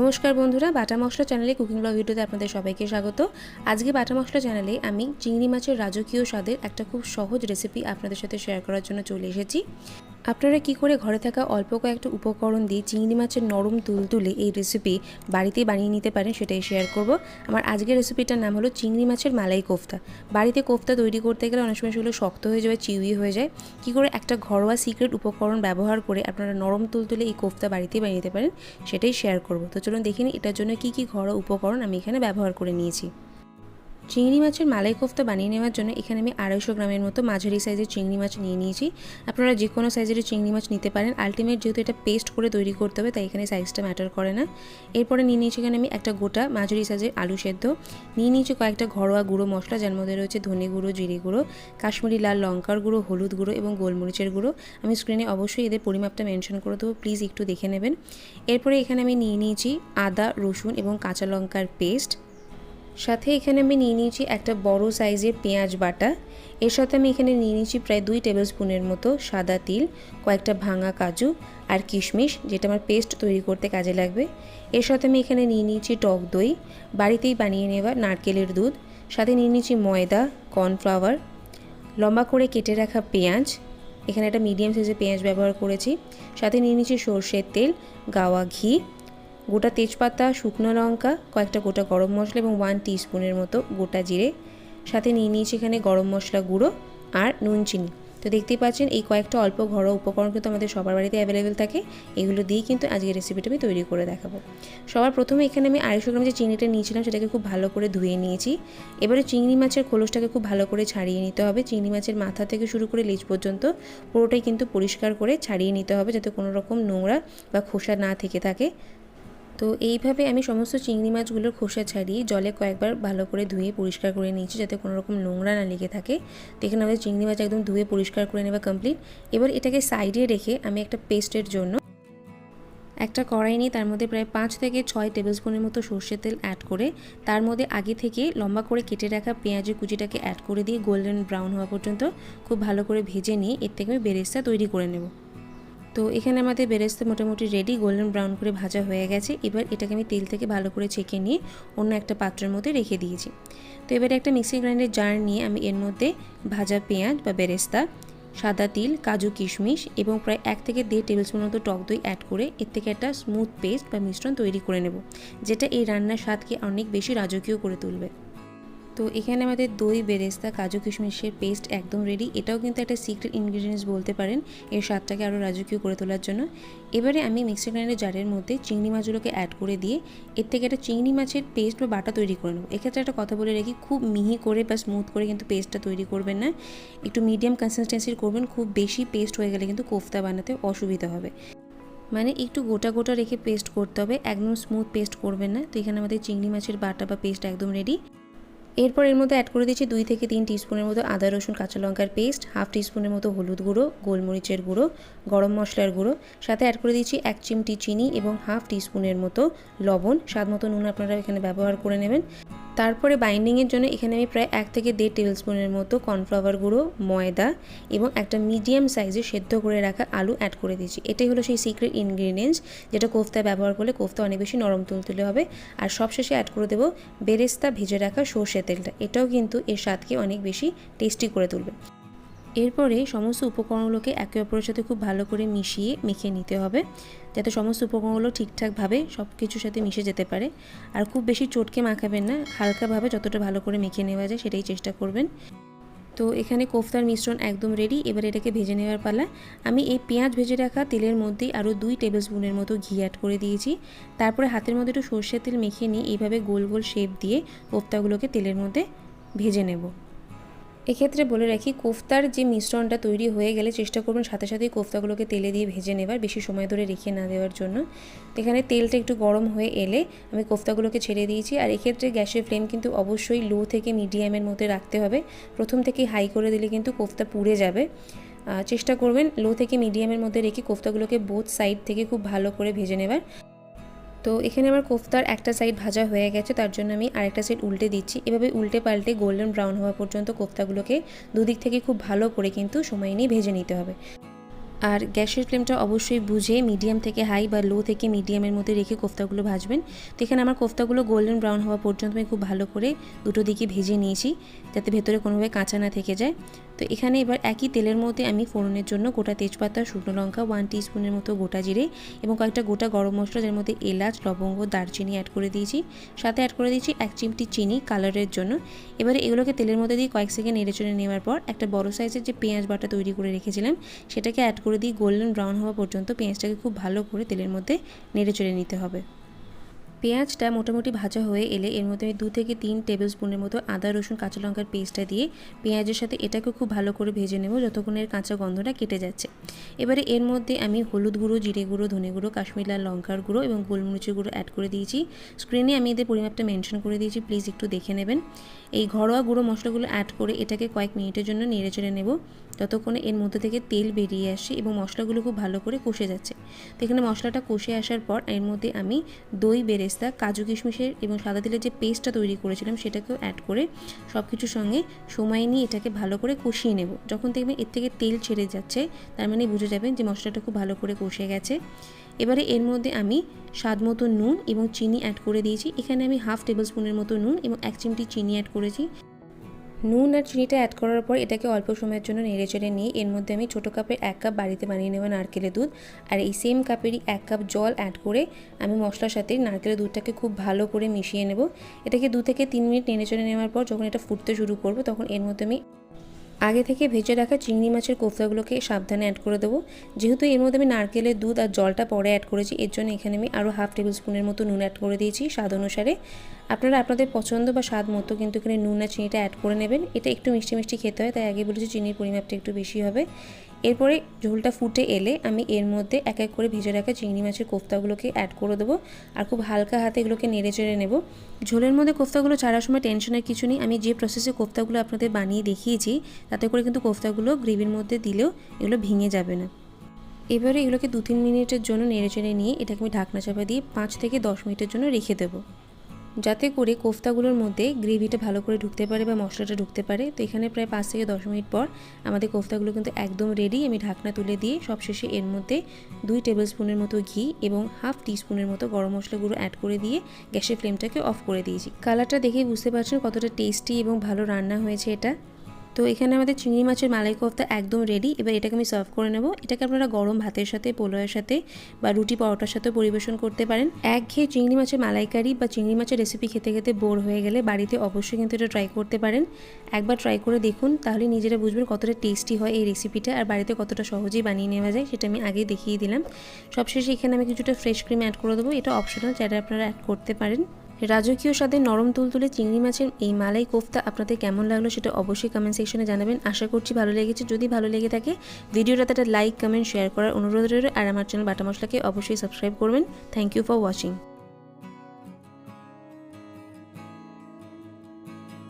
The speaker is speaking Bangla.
নমস্কার বন্ধুরা, বাটা মশলা চ্যানেলে কুকিং ব্লগ ভিডিওতে আপনাদের সবাইকে স্বাগত। আজকে বাটা মশলা চ্যানেলে আমি চিংড়ি মাছের রাজকীয় স্বাদের একটা খুব সহজ রেসিপি আপনাদের সাথে শেয়ার করার জন্য চলে এসেছি। আপনারা কি করে ঘরে থাকা অল্প কয়েকটা উপকরণ দিয়ে চিংড়ি মাছের নরম তুলতুলে এই রেসিপি বাড়িতেই বানিয়ে নিতে পারেন সেটাই শেয়ার করব। আমার আজকের রেসিপিটার নাম হলো চিংড়ি মাছের মালাই কোফতা। বাড়িতে কোফতা তৈরি করতে গেলে অনেক সময় সেগুলো শক্ত হয়ে যাবে চিউই হয়ে যায়। কি করে একটা ঘরোয়া সিক্রেট উপকরণ ব্যবহার করে আপনারা নরম তুলতুলে এই কোফতা বাড়িতেই বানিয়ে নিতে পারেন সেটাই শেয়ার করব। তো চলুন দেখিনি এটার জন্য কি কি ঘরোয়া উপকরণ আমি এখানে ব্যবহার করে নিয়েছি। চিংড়ি মাছের মালাই কোফতা বানিয়ে নেওয়ার জন্য এখানে আমি আড়াইশো গ্রামের মতো মাঝারি সাইজের চিংড়ি মাছ নিয়ে নিয়েছি। আপনারা যে কোনো সাইজের চিংড়ি মাছ নিতে পারেন। আলটিমেট যেহেতু এটা পেস্ট করে তৈরি করতে হবে, তাই এখানে সাইজটা ম্যাটার করে না। এরপরে নিয়ে নিয়েছি এখানে আমি একটা গোটা মাঝারি সাইজের আলু সেদ্ধ। নিয়ে নিয়েছি কয়েকটা ঘরোয়া গুঁড়ো মশলা, যার মধ্যে রয়েছে ধনে গুঁড়ো, জিরে গুঁড়ো, কাশ্মীরি লাল লঙ্কার গুঁড়ো, হলুদ গুঁড়ো এবং গোলমরিচের গুঁড়ো। আমি স্ক্রিনে অবশ্যই এদের পরিমাপটা মেনশন করে দেবো, প্লিজ একটু দেখে নেবেন। এরপরে এখানে আমি নিয়ে নিয়েছি আদা, রসুন এবং কাঁচা লঙ্কার পেস্ট। সাথে এখানে আমি নিয়ে নিয়েছি একটা বড় সাইজের পেঁয়াজ বাটা। এর সাথে আমি এখানে নিয়ে নিয়েছি প্রায় দুই টেবিল স্পুনের মতো সাদা তিল, কয়েকটা ভাঙা কাজু আর কিশমিশ, যেটা আমার পেস্ট তৈরি করতে কাজে লাগবে। এর সাথে আমি এখানে নিয়ে নিয়েছি টক দই, বাড়িতেই বানিয়ে নেওয়া নারকেলের দুধ। সাথে নিয়ে নিয়েছি ময়দা কর্নফ্লাওয়ার লম্বা করে কেটে রাখা পেঁয়াজ। এখানে একটা মিডিয়াম সাইজের পেঁয়াজ ব্যবহার করেছি। সাথে নিয়ে নিয়েছি সর্ষের তেল, গাওয়া ঘি গোটা তেজপাতা, শুকনো লঙ্কা, কয়েকটা গোটা গরম মশলা এবং ওয়ান স্পুনের মতো গোটা জিরে। সাথে নিয়ে নিয়েছি এখানে গরম মশলা গুঁড়ো আর নুন চিনি। তো দেখতেই পাচ্ছেন, এই কয়েকটা অল্প ঘরোয়া উপকরণ কিন্তু আমাদের সবার বাড়িতে অ্যাভেলেবেল থাকে। এগুলো দিয়েই কিন্তু আজকে রেসিপিটা আমি তৈরি করে দেখাবো। সবার প্রথমে এখানে আমি আড়াইশো গ্রাম যে চিংড়িটা নিয়েছিলাম, সেটাকে খুব ভালো করে ধুয়ে নিয়েছি। এবারে চিংড়ি মাছের খোলসটাকে খুব ভালো করে ছাড়িয়ে নিতে হবে। চিংড়ি মাছের মাথা থেকে শুরু করে লেজ পর্যন্ত পুরোটাই কিন্তু পরিষ্কার করে ছাড়িয়ে নিতে হবে, যাতে কোনো রকম নোংরা বা খোসা না থেকে থাকে। তো এইভাবে আমি সমস্ত চিংড়ি মাছগুলোর খোসা ছাড়িয়ে জলে কয়েকবার ভালো করে ধুয়ে পরিষ্কার করে নিয়েছি যাতে কোনো রকম নোংরা না লেগে থাকে। তো এখানে আমাদের চিংড়ি মাছ একদম ধুয়ে পরিষ্কার করে নেওয়া কমপ্লিট এবার এটাকে সাইডে রেখে আমি একটা পেস্টের জন্য একটা কড়াই নিয়ে তার মধ্যে প্রায় পাঁচ থেকে ছয় টেবিল স্পুনের মতো সর্ষের তেল অ্যাড করে, তার মধ্যে আগে থেকে লম্বা করে কেটে রাখা পেঁয়াজের কুচিটাকে অ্যাড করে দিয়ে গোল্ডেন ব্রাউন হওয়া পর্যন্ত খুব ভালো করে ভেজে নিয়ে এর থেকে আমি বেরেস্তা তৈরি করে নেব। তো এখানে আমাদের বেরেস্তা মোটামুটি রেডি গোল্ডেন ব্রাউন করে ভাজা হয়ে গেছে। এবার এটাকে আমি তেল থেকে ভালো করে ছেঁকে নিয়ে অন্য একটা পাত্রের মধ্যে রেখে দিয়েছি। তো এবারে একটা মিক্সি গ্রাইন্ডার জার নিয়ে আমি এর মধ্যে ভাজা পেঁয়াজ বা বেরেস্তা, সাদা তিল, কাজু কিশমিশ এবং প্রায় এক থেকে দেড় টেবিল স্পুন মতো টক দই অ্যাড করে এর থেকে একটা স্মুথ পেস্ট বা মিশ্রণ তৈরি করে নেব, যেটা এই রান্নার স্বাদকে অনেক বেশি রাজকীয় করে তুলবে। তো এখানে আমাদের দই, বেরেস্তা, কাজু কিশমিশের পেস্ট একদম রেডি এটাও কিন্তু একটা সিক্রেট ইনগ্রিডিয়েন্টস বলতে পারেন, এর স্বাদটাকে আরও রাজকীয় করে তোলার জন্য। এবারে আমি মিক্সার গ্রাইন্ডার জারের মধ্যে চিংড়ি মাছগুলোকে অ্যাড করে দিয়ে এর থেকে একটা চিংড়ি মাছের পেস্ট বা বাটা তৈরি করে নেব। এক্ষেত্রে একটা কথা বলে রাখি, খুব মিহি করে বা স্মুথ করে কিন্তু পেস্টটা তৈরি করবেন না। একটু মিডিয়াম কনসিস্টেন্সির করবেন, খুব বেশি পেস্ট হয়ে গেলে কিন্তু কোফতা বানাতে অসুবিধা হবে। মানে একটু গোটা গোটা রেখে পেস্ট করতে হবে, একদম স্মুথ পেস্ট করবেন না। তো এখানে আমাদের চিংড়ি মাছের বাটা বা পেস্ট একদম রেডি এরপর এর মধ্যে অ্যাড করে দিচ্ছি দুই থেকে তিন টিস্পুনের মতো আদা, রসুন, কাঁচা লঙ্কার পেস্ট হাফ টিস্পুনের মতো হলুদ গুঁড়ো, গোলমরিচের গুঁড়ো, গরম মশলার গুঁড়ো। সাথে অ্যাড করে দিচ্ছি এক চিমটি চিনি এবং হাফ টিস্পুনের মতো লবণ। স্বাদ মতো নুন আপনারা এখানে ব্যবহার করে নেবেন। তারপরে বাইন্ডিংয়ের জন্য এখানে আমি প্রায় এক থেকে দেড় টেবিল স্পুনের মতো কর্নফ্লাওয়ার গুঁড়ো, ময়দা এবং একটা মিডিয়াম সাইজে সেদ্ধ করে রাখা আলু অ্যাড করে দিয়েছি। এটাই হলো সেই সিক্রেট ইনগ্রিডিয়েন্টস যেটা কোফতায় ব্যবহার করলে কোফতা অনেক বেশি নরম তুলতুলে হবে। আর সবশেষে অ্যাড করে দেবো বেরেস্তা ভেজে রাখা সর্ষে তেলটা। এটাও কিন্তু এর স্বাদকে অনেক বেশি টেস্টি করে তুলবে। এরপরে সমস্ত উপকরণগুলোকে একে অপরের সাথে খুব ভালো করে মিশিয়ে মেখে নিতে হবে, যাতে সমস্ত উপকরণগুলো ঠিকঠাকভাবে সব কিছুর সাথে মিশে যেতে পারে। আর খুব বেশি চটকে মাখাবেন না, হালকাভাবে যতটা ভালো করে মেখে নেওয়া যায় সেটাই চেষ্টা করবেন। তো এখানে কোফতার মিশ্রণ একদম রেডি এবার এটাকে ভেজে নেওয়ার পালা। আমি এই পেঁয়াজ ভেজে রাখা তেলের মধ্যেই আরও দুই টেবিল স্পুনের মতো ঘি অ্যাড করে দিয়েছি। তারপরে হাতের মধ্যে একটু সর্ষের তেল মেখে নিয়ে এইভাবে গোল গোল শেপ দিয়ে কোফতাগুলোকে তেলের মধ্যে ভেজে নেব। এক্ষেত্রে বলে রাখি, কোফতার যে মিশ্রণটা তৈরি হয়ে গেলে চেষ্টা করবেন সাথে সাথেই কোফতাগুলোকে তেলে দিয়ে ভেজে নেবার, বেশি সময় ধরে রেখে না দেওয়ার জন্য। এখানে তেলটা একটু গরম হয়ে এলে আমি কোফতাগুলোকে ছেড়ে দিয়েছি। আর এক্ষেত্রে গ্যাসের ফ্লেম কিন্তু অবশ্যই লো থেকে মিডিয়ামের মধ্যে রাখতে হবে। প্রথম থেকেই হাই করে দিলে কিন্তু কোফতা পুড়ে যাবে। চেষ্টা করবেন লো থেকে মিডিয়ামের মধ্যে রেখে কোফতাগুলোকে বোথ সাইড থেকে খুব ভালো করে ভেজে নেবার। তো এখানে আমার কোফতার একটা সাইড ভাজা হয়ে গেছে, তার জন্য আমি আরেকটা সাইড উল্টে দিচ্ছি। এভাবে উল্টে পাল্টে গোল্ডেন ব্রাউন হওয়া পর্যন্ত কোফতাগুলোকে দুদিক থেকে খুব ভালো করে কিন্তু সময় নিয়ে ভেজে নিতে হবে। আর গ্যাসের ফ্লেমটা অবশ্যই বুঝে মিডিয়াম থেকে হাই বা লো থেকে মিডিয়ামের মধ্যে রেখে কোফতাগুলো ভাজবেন। তো এখানে আমার কোফতাগুলো গোল্ডেন ব্রাউন হওয়া পর্যন্ত আমি খুব ভালো করে দুটো দিকে ভেজে নিয়েছি, যাতে ভেতরে কোনোভাবে কাঁচা না থেকে যায়। তো এখানে এবার একই তেলের মধ্যে আমি ফোড়নের জন্য গোটা তেজপাতা, শুকনো লঙ্কা ওয়ান স্পুনের মতো গোটা জিরে এবং কয়েকটা গোটা গরম মশলা, যার মধ্যে এলাচ, লবঙ্গ, দারচিনি অ্যাড করে দিয়েছি। সাথে অ্যাড করে দিয়েছি এক চিমটি চিনি কালারের জন্য। এবারে এগুলোকে তেলের মধ্যে দিয়ে কয়েক সেকেন্ড নেড়ে চড়ে নেওয়ার পর একটা বড় সাইজের যে পেঁয়াজ বাটা তৈরি করে রেখেছিলাম, সেটাকে অ্যাড করে দিয়ে গোল্ডেন ব্রাউন হওয়া পর্যন্ত পেঁয়াজটাকে খুব ভালো করে তেলের মধ্যে নেড়ে চড়ে নিতে হবে। পেঁয়াজটা মোটামুটি ভাজা হয়ে এলে এর মধ্যে আমি দু থেকে তিন টেবিল স্পুনের মতো আদা, রসুন, কাঁচা লঙ্কার পেস্টটা দিয়ে পেঁয়াজের সাথে এটাকে খুব ভালো করে ভেজে নেব যতক্ষণ এর কাঁচা গন্ধটা কেটে যাচ্ছে। এবারে এর মধ্যে আমি হলুদ গুঁড়ো, জিরে গুঁড়ো, ধনে গুঁড়ো, কাশ্মীর লাল লঙ্কার গুঁড়ো এবং গোলমরিচের গুঁড়ো অ্যাড করে দিয়েছি। স্ক্রিনে আমি এদের পরিমাপটা মেনশন করে দিয়েছি প্লিজ একটু দেখে নেবেন। এই ঘরোয়া গুঁড়ো মশলাগুলো অ্যাড করে এটাকে কয়েক মিনিটের জন্য নেড়ে চেড়ে নেব। ততক্ষণে এর মধ্যে থেকে তেল বেরিয়ে আসে এবং মশলাগুলো খুব ভালো করে কষে যাচ্ছে। তো এখানে মশলাটা কষে আসার পর এর মধ্যে আমি দই, বেরেস্তা, কাজু কিশমিশের এবং সাদা তেলের যে পেস্টটা তৈরি করেছিলাম সেটাকেও অ্যাড করে সব কিছুর সঙ্গে সময় নিয়ে এটাকে ভালো করে কষিয়ে নেব। যখন দেখবেন এর থেকে তেল ছেড়ে যাচ্ছে, তার মানে বুঝে যাবেন যে মশলাটা খুব ভালো করে কষে গেছে। এবারে এর মধ্যে আমি স্বাদ নুন এবং চিনি অ্যাড করে দিয়েছি। এখানে আমি হাফ টেবিল স্পুনের মতো নুন এবং এক চিমটি চিনি অ্যাড করেছি। নুন আর চিনিটা অ্যাড করার পর এটাকে অল্প সময়ের জন্য নেড়ে চেড়ে নিয়ে এর মধ্যে আমি ছোটো কাপের এক কাপ বাড়িতে বানিয়ে নেব নারকেলের দুধ। আর এই সেম কাপেরই এক কাপ জল অ্যাড করে আমি মশলার সাথে নারকেলের দুধটাকে খুব ভালো করে মিশিয়ে নেব। এটাকে দু থেকে তিন মিনিট নেড়ে চেড়ে নেওয়ার পর যখন এটা ফুটতে শুরু করব তখন এর মধ্যে আমি আগে থেকে ভেজে রাখা চিংড়ি মাছের কোফতাগুলোকে সাবধানে অ্যাড করে দেবো। যেহেতু এর মধ্যে আমি নারকেলের দুধ আর জলটা পরে অ্যাড করেছি, এর জন্য এখানে আমি আরও হাফ টেবিল স্পুনের মতো নুন অ্যাড করে দিয়েছি স্বাদ অনুসারে। আপনারা আপনাদের পছন্দ বা স্বাদ মতো কিন্তু এখানে নুন আর চিনিটা অ্যাড করে নেবেন। এটা একটু মিষ্টি মিষ্টি খেতে হয়, তাই আগে বলেছি চিনির পরিমাপটা একটু বেশি হবে। এরপরে ঝোলটা ফুটে এলে আমি এর মধ্যে এক এক করে ভিজে রাখা চিংড়ি মাছের কোফতাগুলোকে অ্যাড করে দেবো আর খুব হালকা হাতে এগুলোকে নেড়ে চেড়ে নেব। ঝোলের মধ্যে কোফতাগুলো ছাড়ার সময় টেনশনের কিছু নেই। আমি যে প্রসেসে কোফতাগুলো আপনাদের বানিয়ে দেখিয়েছি, তাতে করে কিন্তু কোফতাগুলো গ্রেভির মধ্যে দিলেও এগুলো ভেঙে যাবে না। এবারে এগুলোকে দু তিন মিনিটের জন্য নেড়ে চেড়ে নিয়ে এটাকে আমি ঢাকনা চাপা দিয়ে পাঁচ থেকে দশ মিনিটের জন্য রেখে দেবো। যাতে করে কোফতাগুলোর মধ্যে গ্রেভিটা ভালো করে ঢুকতে পারে বা মশলাটা ঢুকতে পারে। তো এখানে প্রায় পাঁচ থেকে দশ মিনিট পর আমাদের কোফতাগুলো কিন্তু একদম রেডি আমি ঢাকনা তুলে দিয়ে সবশেষে এর মধ্যে দুই টেবিল স্পুনের মতো ঘি এবং হাফ টি স্পুনের মতো গরম মশলা গুঁড়ো অ্যাড করে দিয়ে গ্যাসের ফ্লেমটাকে অফ করে দিয়েছি। কালারটা দেখেই বুঝতে পারছেন কতটা টেস্টি এবং ভালো রান্না হয়েছে এটা। তো এখানে আমাদের চিংড়ি মাছের মালাই কোফতা একদম রেডি এবার এটাকে আমি সার্ভ করে নেব। এটাকে আপনারা গরম ভাতের সাথে পোলোয়ের সাথে বা রুটি পরোটার সাথে পরিবেশন করতে পারেন। এক ঘেয়ে চিংড়ি মাছের মালাইকারি বা চিংড়ি মাছের রেসিপি খেতে খেতে বোর হয়ে গেলে বাড়িতে অবশ্যই কিন্তু এটা ট্রাই করতে পারেন। একবার ট্রাই করে দেখুন, তাহলে নিজেরা বুঝবেন কতটা টেস্টি হয় এই রেসিপিটা আর বাড়িতে কতটা সহজেই বানিয়ে নেওয়া যায় সেটা আমি আগে দেখিয়ে দিলাম। সবশেষে এখানে আমি কিছুটা ফ্রেশ ক্রিম অ্যাড করে দেবো। এটা অপশনাল যেটা আপনারা অ্যাড করতে পারেন। রাজকীয় স্বাদে নরম তুলতুলে চিংড়ি মাছের এই মালাই কোফতা আপনাদের কেমন লাগল সেটা অবশ্যই কমেন্ট সেকশনে জানাবেন। আশা করছি ভালো লেগেছে। যদি ভালো লেগে থাকে, ভিডিওটাতে একটা লাইক কমেন্ট শেয়ার করার অনুরোধ রইল। আর আমার চ্যানেল বাটা মশলাকে অবশ্যই সাবস্ক্রাইব করবেন। Thank you for watching